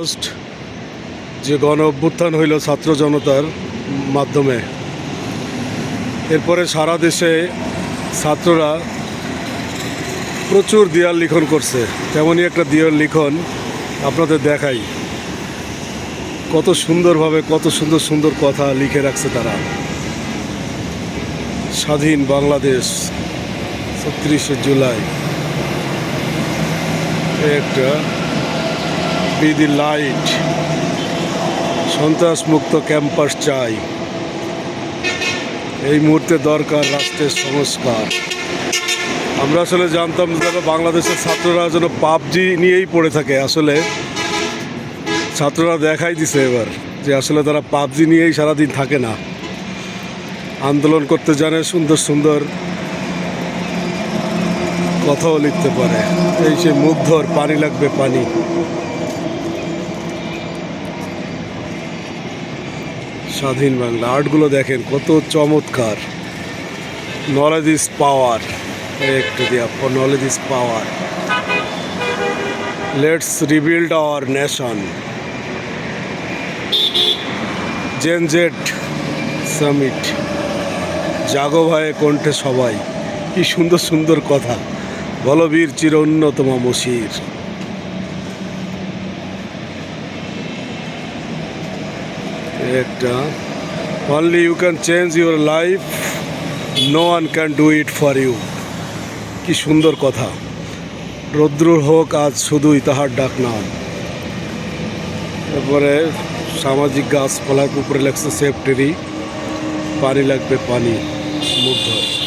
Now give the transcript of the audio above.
August যে গণ অভ্যুত্থান হইল ছাত্র জনতার মাধ্যমে, এরপরে সারা দেশে ছাত্ররা প্রচুর দেয়াল লিখন করছে। তেমনই একটা দেয়াল লিখন আপনাদের দেখাই। কত সুন্দরভাবে, কত সুন্দর সুন্দর কথা লিখে রাখছে তারা। স্বাধীন বাংলাদেশ, ছত্রিশে জুলাই। এই একটা বিদি লাইট। সন্ত্রাস মুক্ত ক্যাম্পাস চাই। এই মুহূর্তে দরকার রাষ্ট্রের সংস্কার। আমরা আসলে জানতাম যারা বাংলাদেশের ছাত্ররা যেন পাবজি নিয়েই পড়ে থাকে। আসলে ছাত্ররা দেখাই দিছে এবার যে আসলে তারা পাবজি নিয়েই সারাদিন থাকে না। আন্দোলন করতে জানে সুন্দর সুন্দর কথাও লিখতে পারে। এই সে মুগ্ধর পানি লাগবে পানি। স্বাধীন বাংলা। আর্টগুলো দেখেন, কত চমৎকার। নলেজ ইজ পাওয়ার একটু দিয়া knowledge is power let's rebuild our nation Gen Z summit জাগো ভাইয়ে কণ্ঠে সবাই। কি সুন্দর সুন্দর কথা। বলবীর চির অন্যতম মশির। একটা। Only you can change your life no one can do it for you কি সুন্দর কথা। রৌদ্র হোক, আজ শুধুই তাহার ডাক নাম। তারপরে সামাজিক গাছপালার উপরে লাগছে সেফটেরি পানি লাগবে, পানি, মুগ্ধ।